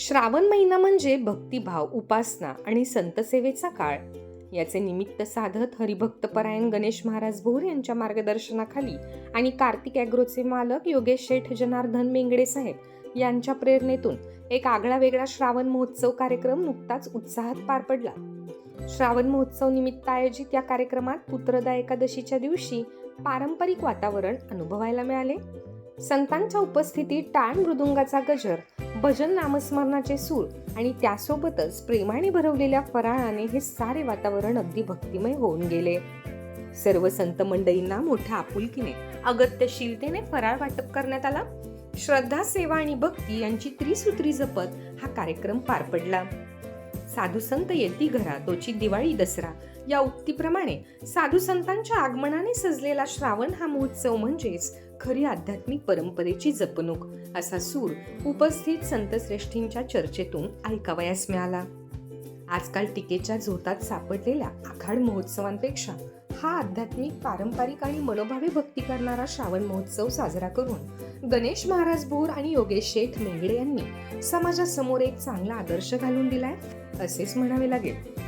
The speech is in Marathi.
श्रावण महिना म्हणजे भक्तिभाव उपासना आणि संतसेवेचा काळ. याचे निमित्त साधत हरिभक्तपरायण गणेश महाराज भोर यांच्या मार्गदर्शनाखाली आणि कार्तिक ॲग्रोचे मालक योगेश शेठ जनार्दन मेंगडे साहेब यांच्या प्रेरणेतून एक आगळा वेगळा श्रावण महोत्सव कार्यक्रम नुकताच उत्साहात पार पडला. श्रावण महोत्सव निमित्त आयोजित या कार्यक्रमात पुत्रदा एकादशीच्या दिवशी पारंपरिक वातावरण अनुभवायला मिळाले. संतांच्या उपस्थितीत टाळ मृदुंगाचा गजर भजन नामस्मरणाचे सूर आणि त्यासोबतच प्रेमाने भरवलेल्या फराळाने हे सारे वातावरण अगदी भक्तिमय होऊन गेले. सर्व संत मंडळींना मोठ्या आपुलकीने अगत्यशीलतेने फराळ वाटप करण्यात आला. श्रद्धा सेवा आणि भक्ती यांची त्रिसूत्री जपत हा कार्यक्रम पार पडला. साधू संत येती घरा तोची दिवाळी दसरा या उक्तीप्रमाणे साधू संतांच्या आगमनाने सजलेला श्रावण हा महोत्सव म्हणजेच खरी आध्यात्मिक परंपरेची जपणूक असा सूर उपस्थित संतश्रेष्ठींच्या चर्चेतून ऐकावयास मिळाला. आजकाल टीकेच्या झोतात सापडलेल्या आखाड महोत्सवांपेक्षा हा आध्यात्मिक पारंपरिक आणि मनोभावी भक्ती करणारा श्रावण महोत्सव साजरा करून गणेश महाराज बोर आणि योगेश शेठ मेंगडे यांनी समाजासमोर एक चांगला आदर्श घालून दिलाय असेच म्हणावे लागेल.